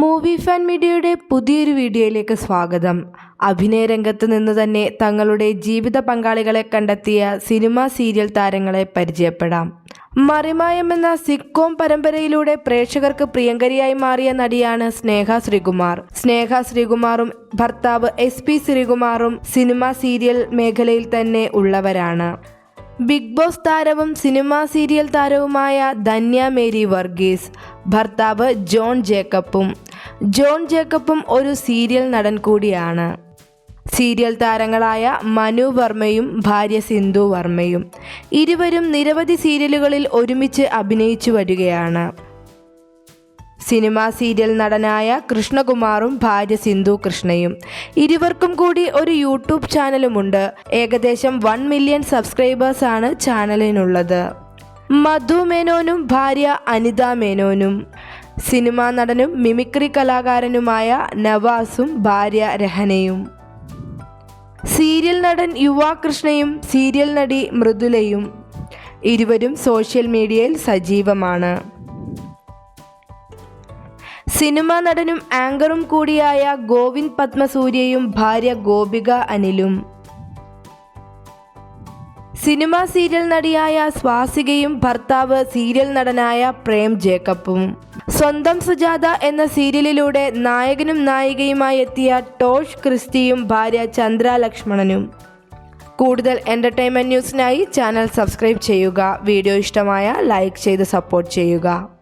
Movie fan മീഡിയയുടെ പുതിയൊരു വീഡിയോയിലേക്ക് സ്വാഗതം. അഭിനയ രംഗത്ത് നിന്ന് തന്നെ തങ്ങളുടെ ജീവിത പങ്കാളികളെ കണ്ടെത്തിയ സിനിമ സീരിയൽ താരങ്ങളെ പരിചയപ്പെടാം. മറിമായം എന്ന സിക്കോം പരമ്പരയിലൂടെ പ്രേക്ഷകർക്ക് പ്രിയങ്കരിയായി മാറിയ നടിയാണ് സ്നേഹ ശ്രീകുമാർ. സ്നേഹ ശ്രീകുമാറും ഭർത്താവ് എസ് പി ശ്രീകുമാറും സിനിമ സീരിയൽ മേഖലയിൽ തന്നെ ഉള്ളവരാണ്. ബിഗ് ബോസ് താരവും സിനിമാ സീരിയൽ താരവുമായ ധന്യ മേരി വർഗീസ് ഭർത്താവ് ജോൺ ജേക്കബും ജോൺ ജേക്കബും ഒരു സീരിയൽ നടൻ കൂടിയാണ്. സീരിയൽ താരങ്ങളായ മനു വർമ്മയും ഭാര്യ സിന്ധു വർമ്മയും ഇരുവരും നിരവധി സീരിയലുകളിൽ ഒരുമിച്ച് അഭിനയിച്ചു വരികയാണ്. സിനിമാ സീരിയൽ നടനായ കൃഷ്ണകുമാറും ഭാര്യ സിന്ധു കൃഷ്ണയും ഇരുവർക്കും കൂടി ഒരു യൂട്യൂബ് ചാനലുമുണ്ട്. ഏകദേശം വൺ മില്യൺ സബ്സ്ക്രൈബേഴ്സ് ആണ് ചാനലിനുള്ളത്. മധു മേനോനും ഭാര്യ അനിത മേനോനും സിനിമാ നടനും മിമിക്രി കലാകാരനുമായ നവാസും ഭാര്യ രഹനയും. സീരിയൽ നടൻ യുവാകൃഷ്ണയും സീരിയൽ നടി മൃദുലയും ഇരുവരും സോഷ്യൽ മീഡിയയിൽ സജീവമാണ്. സിനിമാ നടനും ആങ്കറും കൂടിയായ ഗോവിന്ദ് പത്മസൂര്യയും ഭാര്യ ഗോപിക അനിലും. സിനിമാ സീരിയൽ നടിയായ സ്വാസികയും ഭർത്താവ് സീരിയൽ നടനായ പ്രേം ജേക്കബും. സ്വന്തം സുജാത എന്ന സീരിയലിലൂടെ നായകനും നായികയുമായി എത്തിയ ടോഷ് ക്രിസ്റ്റിയും ഭാര്യ ചന്ദ്ര ലക്ഷ്മണനും. കൂടുതൽ എന്റർടൈൻമെന്റ് ന്യൂസിനായി ചാനൽ സബ്സ്ക്രൈബ് ചെയ്യുക. വീഡിയോ ഇഷ്ടമായ ലൈക്ക് ചെയ്ത് സപ്പോർട്ട് ചെയ്യുക.